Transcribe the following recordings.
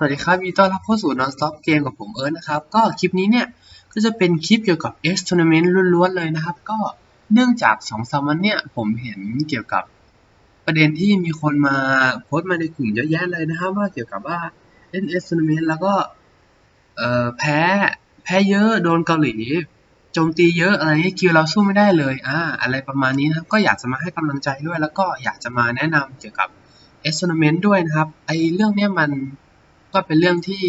สวัสดีครับยินดีต้อนรับเข้าสู่ Non-Stop Game กับผมเอิร์ธนะครับ ก็คลิปนี้เนี่ย ก็จะเป็นคลิปเกี่ยวกับ X Tournament ล้วนๆเลยนะครับ ก็เนื่องจาก2องสามวันเนี่ยผมเห็นเกี่ยวกับประเด็นที่มีคนมาโพสต์มาในกลุ่มเยอะแยะเลยนะครับ ว่าเกี่ยวกับว่าเล่น X Tournament แล้วก็เอ่อแพ้แพ้เยอะโดนเกาหลีโจมตีเยอะอะไรนี้คิวเราสู้ไม่ได้เลยอ่าอะไรประมาณนี้นะครับก็อยากจะมาให้กำลังใจด้วย แล้วก็อยากจะมาแนะนำเกี่ยวกับ X Tournament ด้วยนะครับไอเรื่องเนี้ยมัน ก็เป็นเรื่องที่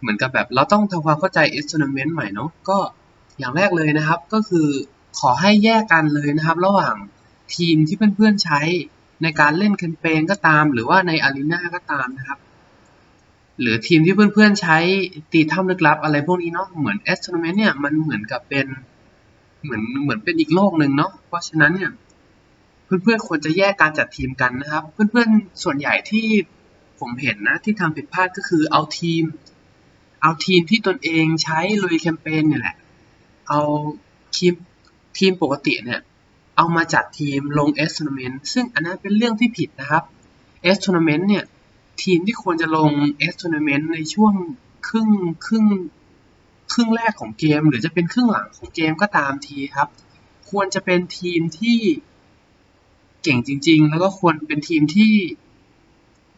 เหมือนกับแบบเราต้องทำความเข้าใจ S tournament ใหม่เนาะก็อย่างแรกเลยนะครับ ก็คือขอให้แยกกันเลยนะครับ ระหว่างทีมที่เพื่อนๆใช้ในการเล่นแคมเปญก็ตาม หรือว่าในอารีนาก็ตามนะครับ หรือทีมที่เพื่อนๆใช้ตีถ้ำลึกลับอะไรพวกนี้เนาะเหมือน S tournament เนี่ยมันเหมือนกับเป็นเหมือนเหมือนเป็นอีกโลกหนึ่งเนาะเพราะฉะนั้นเนี่ยเพื่อนๆควรจะแยกการจัดทีมกันนะครับ เพื่อนๆส่วนใหญ่ที่ ผมเห็นนะที่ทำผิดพลาดก็คือเอาทีม เอาทีมที่ตนเองใช้ลุยแคมเปญเนี่ยแหละ เอาทีมทีมปกติเนี่ย เอามาจัดทีมลง S tournament ซึ่งอันนั้นเป็นเรื่องที่ผิดนะครับ S tournament เนี่ย ทีมที่ควรจะลง S tournament ในช่วงครึ่งครึ่งครึ่งแรกของเกม หรือจะเป็นครึ่งหลังของเกมก็ตามทีครับ ควรจะเป็นทีมที่เก่งจริง ๆ แล้วก็ควรเป็นทีมที่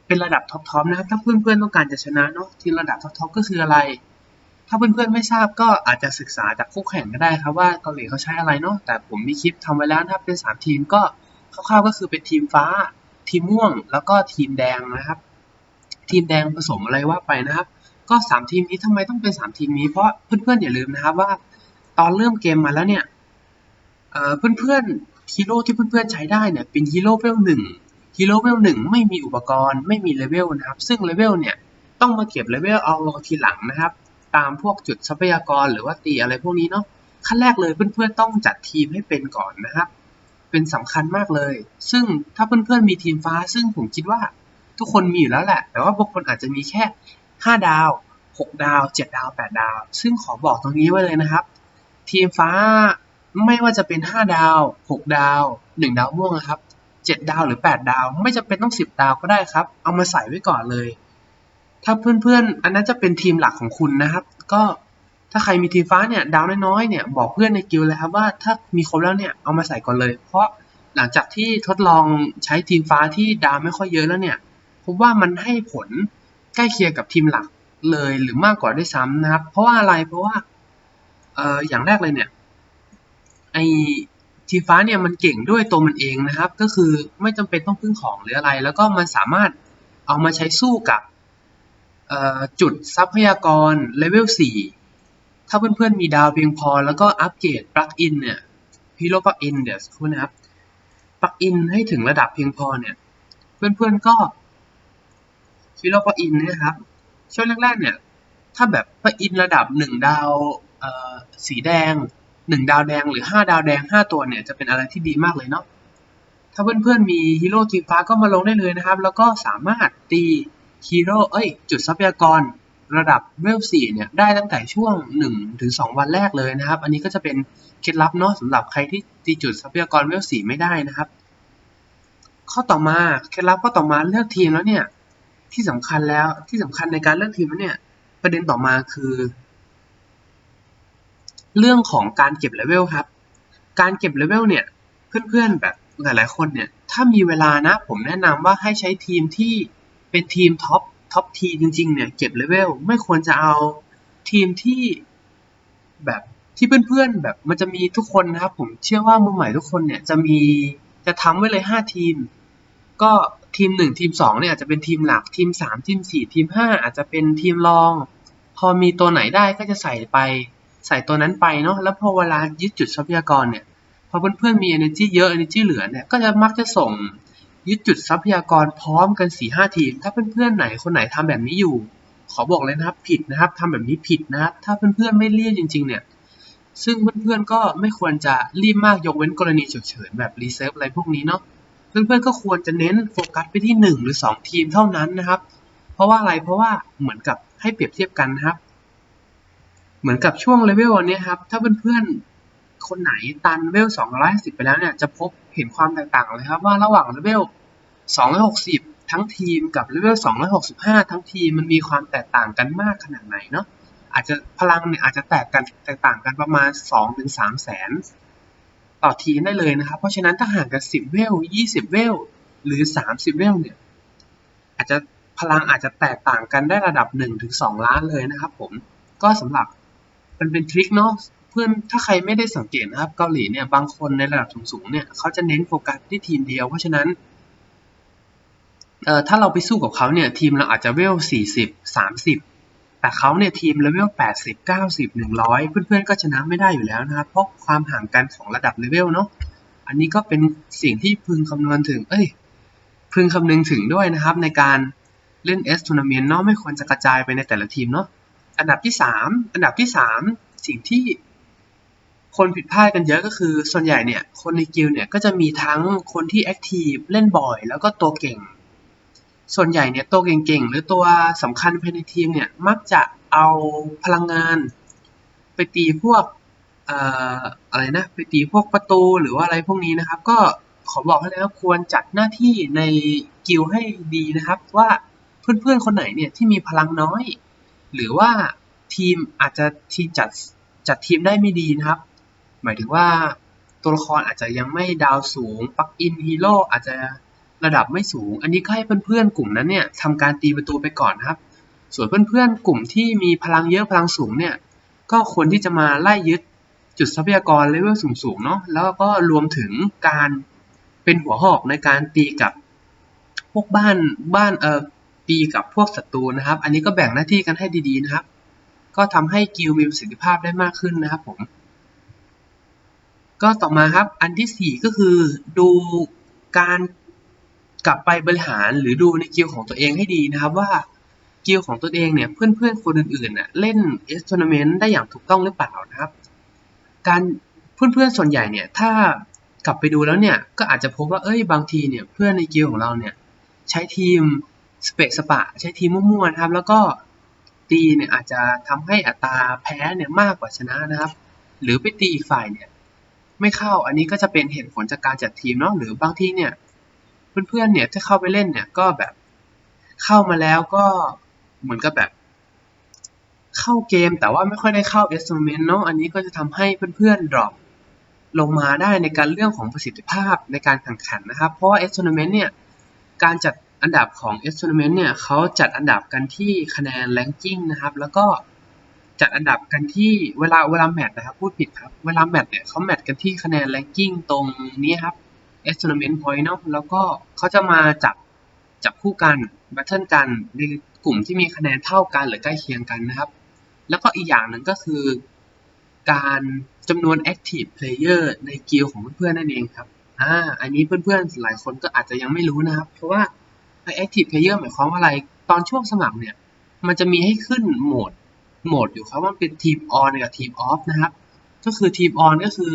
เป็นระดับท็อปๆนะครับถ้าเพื่อนๆต้องการจะชนะเนาะทีมระดับท็อปๆก็คืออะไร ถ้าเพื่อนๆไม่ทราบก็อาจจะศึกษาจากคู่แข่งก็ได้ครับว่าเกาหลีเขาใช้อะไรเนาะแต่ผมมีคลิปทำไว้แล้วนะครับเป็นสามทีมก็คร่าวๆก็คือเป็นทีมฟ้า ทีมม่วง แล้วก็ทีมแดงนะครับ ทีมแดงผสมอะไรว่าไปนะครับ ก็สามทีมนี้ทำไมต้องเป็นสามทีมนี้เพราะเพื่อนๆอย่าลืมนะครับว่า ตอนเริ่มเกมมาแล้วเนี่ยเอ่อเพื่อนๆฮีโร่ที่เพื่อนๆใช้ได้เนี่ยเป็นฮีโร่เวลหนึ่ง ฮีโร่เวลหนึ่งไม่มีอุปกรณ์ไม่มีเลเวลนะครับ ซึ่งเลเวลเนี่ยต้องมาเก็บเลเวลเอาทีหลังนะครับ ตามพวกจุดทรัพยากรหรือว่าตีอะไรพวกนี้เนาะขั้นแรกเลยเพื่อนๆต้องจัดทีมให้เป็นก่อนนะครับ เป็นสำคัญมากเลย ซึ่งถ้าเพื่อนๆมีทีมฟ้า ซึ่งผมคิดว่าทุกคนมีอยู่แล้วแหละ แต่ว่าบางคนอาจจะมีแค่ 5 ดาว 6 ดาว 7 ดาว 8 ดาว ซึ่งขอบอกตรงนี้ไว้เลยนะครับ ทีมฟ้าไม่ว่าจะเป็น 5 ดาว 6 ดาว 1 ดาวม่วงนะครับ เจ็ดดาวหรือแปดดาว ไม่จำเป็นต้องสิบดาวก็ได้ครับ เอามาใส่ไว้ก่อนเลย ถ้าเพื่อนๆ อันนั้นจะเป็นทีมหลักของคุณนะครับ ก็ถ้าใครมีทีมฟ้าเนี่ยดาวน้อยๆเนี่ยบอกเพื่อนในกิลเลยครับว่าถ้ามีครบแล้วเนี่ยเอามาใส่ก่อนเลย เพราะหลังจากที่ทดลองใช้ทีมฟ้าที่ดาวไม่ค่อยเยอะแล้วเนี่ยพบว่ามันให้ผลใกล้เคียงกับทีมหลักเลยหรือมากกว่าด้วยซ้ำนะครับ เพราะว่าอะไรเพราะว่าเอออย่างแรกเลยเนี่ยไอ ทีฟ้าเนี่ยมันเก่งด้วยตัวมันเองนะครับ ก็คือไม่จำเป็นต้องพึ่งของหรืออะไร แล้วก็มันสามารถเอามาใช้สู้กับจุดทรัพยากรเลเวล4ถ้าเพื่อนๆมีดาวเพียงพอ แล้วก็อัปเกรดปลั๊กอินเนี่ยฮีโร่ปลั๊กอินเดี๋ยวครู่นะครับปลั๊กอินให้ถึงระดับเพียงพอเนี่ย เพื่อนๆก็ฮีโร่ปลั๊กอินนะครับช่วงแรกๆเนี่ย ถ้าแบบปลั๊กอินระดับ 1 ดาวสีแดง หนึ่งดาวแดงหรือห้าดาวแดงห้าตัวเนี่ยจะเป็นอะไรที่ดีมากเลยเนาะถ้าเพื่อนๆมีฮีโร่ทีมฟ้าก็มาลงได้เลยนะครับ แล้วก็สามารถตีฮีโร่เอ้ย จุดทรัพยากรระดับเวลสี่เนี่ยได้ตั้งแต่ช่วงหนึ่งถึงสองวันแรกเลยนะครับ อันนี้ก็จะเป็นเคล็ดลับเนาะสำหรับใครที่ตีจุดทรัพยากรเวลสี่ไม่ได้นะครับ ข้อต่อมาเคล็ดลับข้อต่อมาเลือกทีมแล้วเนี่ยที่สำคัญแล้วที่สำคัญในการเลือกทีมแล้วเนี่ยประเด็นต่อมาคือ เรื่องของการเก็บเลเวลครับ การเก็บเลเวลเนี่ย เพื่อนๆแบบหลายๆคนเนี่ย ถ้ามีเวลานะ ผมแนะนำว่าให้ใช้ทีมที่เป็นทีมท็อปท็อปทีจริงๆเนี่ยเก็บเลเวลไม่ควรจะเอาทีมที่แบบที่เพื่อนๆแบบมันจะมีทุกคนนะครับ ผมเชื่อว่ามือใหม่ทุกคนเนี่ยจะมีจะทำไว้เลย5ทีม ก็ทีม1ทีม2เนี่ยอาจจะเป็นทีมหลักทีม3ทีม4ทีม5อาจจะเป็นทีมรอง พอมีตัวไหนได้ก็จะใส่ไป ใส่ตัวนั้นไปเนาะแล้วพอเวลายึดจุดทรัพยากรเนี่ยพอเพื่อนๆมี energy เยอะ energy เหลือเนี่ยก็จะมักจะส่งยึดจุดทรัพยากรพร้อมกัน4ีห้าทีม ถ้าเพื่อนๆไหนคนไหนทำแบบนี้อยู่ ขอบอกเลยนะครับผิดนะครับทำแบบนี้ผิดนะครับ ถ้าเพื่อนๆไม่รีบจริง ๆ เนี่ย ซึ่งเพื่อนๆก็ไม่ควรจะรีบมากยกเว้นกรณีฉุกเฉินแบบรีเซิร์ฟอะไรพวกนี้เนาะเพื่อนๆก็ควรจะเน้นโฟกัสไปที่ 1 หรือ 2 ทีมเท่านั้นนะครับ เพราะว่าอะไรเพราะว่าเหมือนกับให้เปรียบเทียบกันนะครับ เหมือนกับช่วงเลเวลนนี้ครับ ถ้าเพื่อนๆ คนไหนตันเลเวล250 ไปแล้วเนี่ย จะพบเห็นความแตกต่างเลยครับว่าระหว่างเลเวล260 ทั้งทีมกับเลเวล265 ทั้งทีมมันมีความแตกต่างกันมากขนาดไหนเนาะ อาจจะพลังเนี่ยอาจจะแตกกันแตกต่างกันประมาณ 2-3 แสนต่อทีมได้เลยนะครับ เพราะฉะนั้นถ้าห่างกัน 10 เวล 20 เวล หรือ 30 เวลเนี่ย อาจจะพลังอาจจะแตกต่างกันได้ระดับ 1-2 ล้านเลยนะครับผม ก็สำหรับ มันเป็นทริคเนาะเพื่อนถ้าใครไม่ได้สังเกตนะครับเกาหลีเนี่ยบางคนในระดับสูงๆเนี่ยเขาจะเน้นโฟกัสที่ทีมเดียว เพราะฉะนั้นเอ่อถ้าเราไปสู้กับเขาเนี่ยทีมเราอาจจะเวล40 30 แต่เขาเนี่ยทีมเลเวล80 90 100 เพื่อนๆก็ชนะไม่ได้อยู่แล้วนะครับเพราะความห่างกันของระดับเลเวลเนาะอันนี้ก็เป็นสิ่งที่พึงคำนวณถึง เอ้ย พึงคำนึงถึงด้วยนะครับในการเล่น S Tournament เนาะไม่ควรจะกระจายไปในแต่ละทีมเนาะ อันดับที่ 3 อันดับที่ 3 สิ่งที่คนผิดพลาดกันเยอะก็คือ ส่วนใหญ่เนี่ย คนในกิลเนี่ยก็จะมีทั้งคนที่แอคทีฟเล่นบ่อย แล้วก็ตัวเก่ง ส่วนใหญ่เนี่ยตัวเก่งๆ หรือตัวสำคัญภายในทีมเนี่ยมักจะเอาพลังงาน ไปตีพวกเอ่ออะไรนะไปตีพวกประตูหรือว่าอะไรพวกนี้นะครับ ก็ขอบอกให้แล้วควรจัดหน้าที่ในกิลให้ดีนะครับ ว่าเพื่อนๆคนไหนเนี่ยที่มีพลังน้อย หรือว่าทีมอาจจะทีจัดจัดทีมได้ไม่ดีนะครับ หมายถึงว่าตัวละครอาจจะยังไม่ดาวสูงปักอินฮีโร่อาจจะระดับไม่สูง อันนี้ก็ให้เพื่อนๆกลุ่มนั้นเนี่ยทำการตีประตูไปก่อนครับ ส่วนเพื่อนๆกลุ่มที่มีพลังเยอะพลังสูงเนี่ยก็ควรที่จะมาไล่ยึดจุดทรัพยากรเลเวลสูงๆเนาะแล้วก็รวมถึงการเป็นหัวหอกในการตีกับพวกบ้านบ้านเอ่อ ตีกับพวกศัตรูนะครับ อันนี้ก็แบ่งหน้าที่กันให้ดีๆนะครับ ก็ทำให้กิลมีประสิทธิภาพได้มากขึ้นนะครับผม ก็ต่อมาครับอันที่ 4 ก็คือดูการกลับไปบริหารหรือดูในกิลของตัวเองให้ดีนะครับว่ากิลของตัวเองเนี่ยเพื่อนๆคนอื่นๆน่ะเล่นเอสทัวร์นาเมนต์ได้อย่างถูกต้องหรือเปล่านะครับ การเพื่อนๆส่วนใหญ่เนี่ยถ้ากลับไปดูแล้วเนี่ยก็อาจจะพบว่าเอ้ยบางทีเนี่ยเพื่อนในกิลของเราเนี่ยใช้ทีม สเปกสปะใช้ทีมมั่วๆนะครับ แล้วก็ตีเนี่ยอาจจะทำให้อัตราแพ้เนี่ยมากกว่าชนะนะครับ หรือไปตีอีกฝ่ายเนี่ยไม่เข้าอันนี้ก็จะเป็นเหตุผลจากการจัดทีมเนาะหรือบางที่เนี่ยเพื่อนๆเนี่ยที่เข้าไปเล่นเนี่ยก็แบบเข้ามาแล้วก็เหมือนกับแบบ เข้าเกมแต่ว่าไม่ค่อยได้เข้าเอส m เมนต์เนาะอันนี้ก็จะทำให้เพื่อนๆดรอปลงมาได้ในการเรื่องของประสิทธิภาพในการแข่งขันนะครับ เพราะว่าเอส m เมนต์เนี่ยการจัด อันดับของ S Tournament เนี่ยเขาจัดอันดับกันที่คะแนน ranking นะครับ แล้วก็จัดอันดับกันที่เวลาเวลาแมตช์นะครับ พูดผิดครับ เวลาแมตช์เนี่ยเขาแมตช์กันที่คะแนน ranking ตรงนี้ครับ S Tournament Point เนาะแล้วก็เขาจะมาจับจับคู่กัน battle กันในกลุ่มที่มีคะแนนเท่ากันหรือใกล้เคียงกันนะครับ แล้วก็อีกอย่างหนึ่งก็คือ การจำนวน active player ในกิลของเพื่อนๆนั่นเองครับอ่าอันนี้เพื่อนๆหลายคนก็อาจจะยังไม่รู้นะครับ เพราะว่า active player หมายความว่าอะไร ตอนช่วงสมัครเนี่ย มันจะมีให้ขึ้นโหมด โหมดอยู่ครับว่าเป็นทีม on กับทีม off นะครับ ก็คือทีม on ก็คือ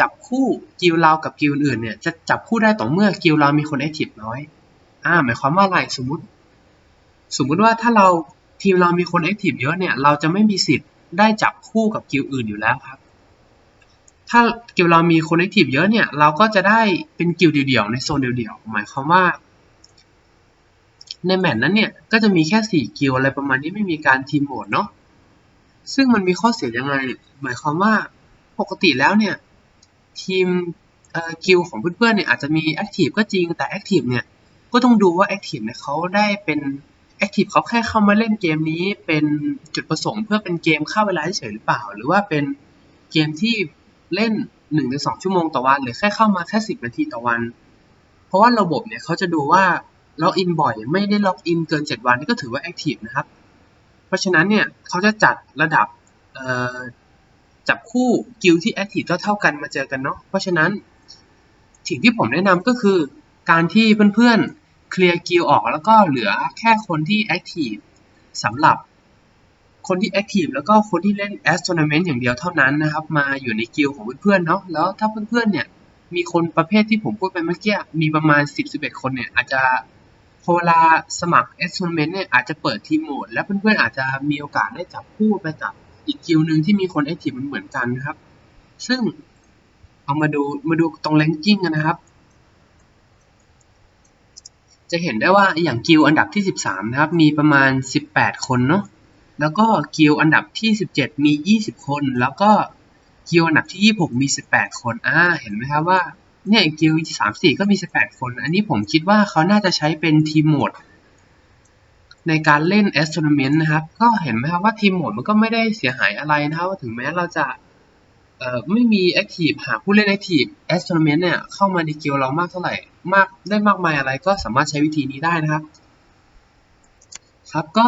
จับคู่กิลเรากับกิลอื่นเนี่ย จะจับคู่ได้ต่อเมื่อกิลเรามีคน active น้อย อ่า หมายความว่าอะไร สมมติ สมมุติว่าถ้าเราทีมเรามีคน active เยอะเนี่ย เราจะไม่มีสิทธิ์ได้จับคู่กับกิลอื่นอยู่แล้วครับถ้ากิลเรามีคน active เยอะเนี่ย เราก็จะได้เป็นกิลเดี่ยวๆในโซนเดี่ยวๆ หมายความว่า ในแมตช์นั้นเนี่ย ก็จะมีแค่สี่กิลอะไรประมาณนี้ไม่มีการทีมโหมดเนาะซึ่งมันมีข้อเสียยังไงหมายความว่าปกติแล้วเนี่ย ทีมกิลของเพื่อนๆเนี่ยอาจจะมีแอคทีฟก็จริงแต่แอคทีฟเนี่ยก็ต้องดูว่าแอคทีฟเนี่ยเขาได้เป็นแอคทีฟเขาแค่เข้ามาเล่นเกมนี้เป็นจุดประสงค์เพื่อเป็นเกมเข้าเวลาเฉยหรือเปล่า หรือว่าเป็นเกมที่เล่น1นถึงสชั่วโมงต่อวัน หรือแค่เข้ามาแค่10นาทีต่อวัน เพราะว่าระบบเนี่ยเขาจะดูว่า ล็อกอินบ่อยไม่ได้ล็อกอินเกิน 7 วันนี่ก็ถือว่าแอคทีฟนะครับ เพราะฉะนั้นเนี่ยเขาจะจัดระดับจับคู่กิลที่แอคทีฟเท่ากันมาเจอกันเนาะเพราะฉะนั้นสิ่งที่ผมแนะนำก็คือการที่เพื่อนๆเคลียร์กิลออกแล้วก็เหลือแค่คนที่แอคทีฟสำหรับคนที่แอคทีฟแล้วก็คนที่เล่นแอสโทรนาเมนต์อย่างเดียวเท่านั้นนะครับ มาอยู่ในกิลของเพื่อนๆเนาะแล้วถ้าเพื่อนๆเนี่ยมีคนประเภทที่ผมพูดไปเมื่อกี้มีประมาณ 10-11 คนเนี่ยอาจจะ พอเวลาสมัคร e x p e r i m e n t เนี่ยอาจจะเปิดทีมโหมด แล้วเพื่อนๆอาจจะมีโอกาสได้จับคู่ไปกับอีกกิลหนึ่งที่มีคนไอทีมันเหมือนกันนะครับ ซึ่งเอามาดูมาดูตรง ranking กันนะครับ จะเห็นได้ว่าอย่างกิลด์อันดับที่ 13 นะครับ มีประมาณ 18 คนเนาะแล้วก็กิลด์อันดับที่ 17 มี 20 คน แล้วก็กิลด์อันดับที่ 26 มี 18 คนอ่าเห็นไหมครับว่า เนี่ยกิลด์34ก็มี18คน อันนี้ผมคิดว่าเขาน่าจะใช้เป็นทีมโหมด ในการเล่น S Tournament นะครับ ก็เห็นไหมครับว่าทีมโหมดมันก็ไม่ได้เสียหายอะไรนะครับถึงแม้เราจะเอ่อไม่มี Active หากผู้เล่น Active S Tournament เนี่ยเข้ามาในกิลเรามากเท่าไหร่มากได้มากมายอะไรก็สามารถใช้วิธีนี้ได้นะครับ ครับก็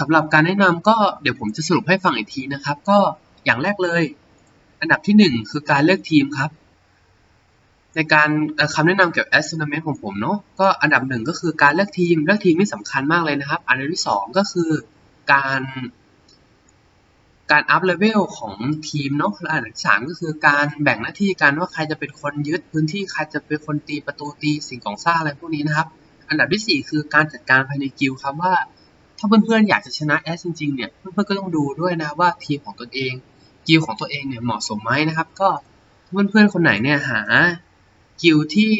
สำหรับการแนะนำก็เดี๋ยวผมจะสรุปให้ฟังอีกทีนะครับ ก็อย่างแรกเลย อันดับที่หนึ่งคือการเลือกทีมครับ ในการคำแนะนำเกี่ยวกับ S Tournament ของผมเนาะก็อันดับหนึ่งก็คือการเลือกทีม เลือกทีมนี่สำคัญมากเลยนะครับ อันดับที่สองก็คือการการอัพเลเวลของทีมเนาะและอันดับที่สามก็คือการแบ่งหน้าที่กันว่าใครจะเป็นคนยึดพื้นที่ใครจะเป็นคนตีประตูตีสิ่งของสร้างอะไรพวกนี้นะครับ อันดับที่สี่คือการจัดการภายในกิลด์ครับว่า ถ้าเพื่อนๆอยากจะชนะแอสจริงๆเนี่ยเพื่อนๆก็ต้องดูด้วยนะว่าทีมของตนเอง กิลด์ของตัวเองเนี่ยเหมาะสมไหมนะครับ ก็เพื่อนๆคนไหนเนี่ยหา กิลที่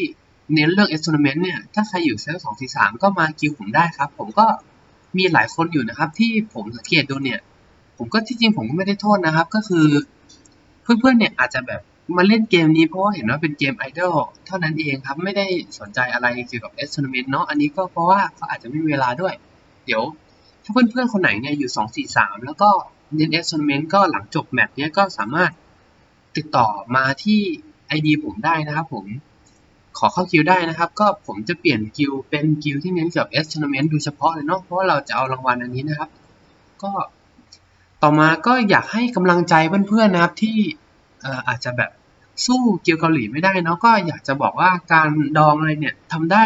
เน้นเรื่องเอสโทรเมนต์เนี่ย ถ้าใครอยู่เซลสองสี่สามก็มากิลผมได้ครับ ผมก็มีหลายคนอยู่นะครับ ที่ผมสังเกตดูเนี่ย ผมก็ที่จริงผมก็ไม่ได้โทษนะครับ ก็คือ เพื่อนๆเนี่ยอาจจะแบบมาเล่นเกมนี้เพราะว่าเห็นว่าเป็นเกมไอดอลเท่านั้นเองครับ ไม่ได้สนใจอะไรเกี่ยวกับเอสโทรเมนต์เนาะอันนี้ก็เพราะว่าเขาอาจจะไม่มีเวลาด้วย เดี๋ยว ถ้าเพื่อนๆคนไหนเนี่ยอยู่2 4 3แล้วก็เน้นเอสโทรเมนต์ก็หลังจบแมตช์เนี้ยก็สามารถติดต่อมาที่ ID ผมได้นะครับผม ขอเข้าคิวได้นะครับ ก็ผมจะเปลี่ยนกิวเป็นกิวที่เน้นเกี่ยวกับเอสโทรเมนต์โดยเฉพาะเลยเนาะเพราะเราจะเอารางวัลอันนี้นะครับ ก็ต่อมาก็อยากให้กำลังใจเพื่อนๆนะครับที่อออาจจะแบบสู้เกียวเกาหลีไม่ได้เนาะก็อยากจะบอกว่าการดองอะไรเนี่ยทำได้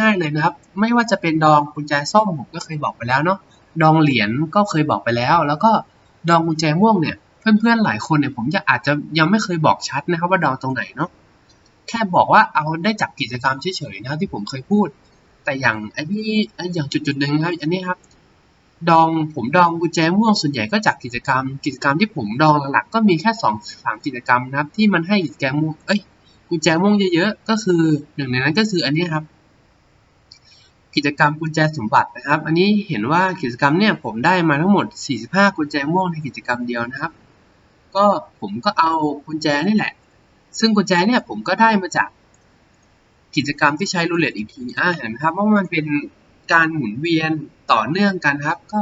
ง่ายๆเลยนะครับ ไม่ว่าจะเป็นดองกุญแจส้มผมก็เคยบอกไปแล้วเนาะดองเหรียญก็เคยบอกไปแล้ว แล้วก็ดองกุญแจม่วงเนี่ยเพื่อนๆหลายคนเนี่ยผมจะอาจจะยังไม่เคยบอกชัดนะครับว่าดองตรงไหนเนาะ แค่บอกว่าเอาได้จับกิจกรรมเฉยๆนะที่ผมเคยพูด แต่อย่างไอ้นี่ไอ้อย่างจุดๆหนึ่งครับอันนี้ครับ ดองผมดองกุญแจม่วงส่วนใหญ่ก็จากกิจกรรม กิจกรรมที่ผมดองหลักๆก็มีแค่สองสามกิจกรรมนะครับ ที่มันให้กุญแจม่วงเอ้ยกุญแจม่วงเยอะๆก็คือหนึ่งในนั้นก็คืออันนี้ครับกิจกรรมกุญแจสมบัตินะครับ อันนี้เห็นว่ากิจกรรมเนี่ยผมได้มาทั้งหมด 45 กุญแจม่วงในกิจกรรมเดียวนะครับ ก็ผมก็เอากุญแจนี่แหละ ซึ่งกุญแจเนี่ยผมก็ได้มาจากกิจกรรมที่ใช้รูเล็ตอีกทีอ่าเห็นไหมครับว่ามันเป็นการหมุนเวียนต่อเนื่องกันครับ ก็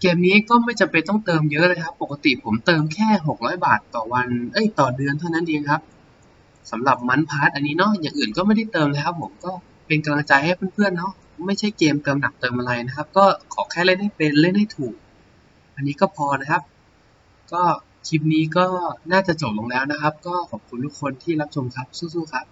เกมนี้ก็ไม่จำเป็นต้องเติมเยอะเลยครับ ปกติผมเติมแค่ 600 บาทต่อวัน เอ้ยต่อเดือนเท่านั้นเองครับสำหรับมันพาร์ทอันนี้เนาะอย่างอื่นก็ไม่ได้เติมเลยครับ ผมก็เป็นกำลังใจให้เพื่อนๆเนาะไม่ใช่เกมเติมหนักเติมอะไรนะครับ ก็ขอแค่เล่นให้เป็นเล่นให้ถูก อันนี้ก็พอนะครับ ก็ คลิปนี้ก็น่าจะจบลงแล้วนะครับ ก็ขอบคุณทุกคนที่รับชมครับสู้ๆครับ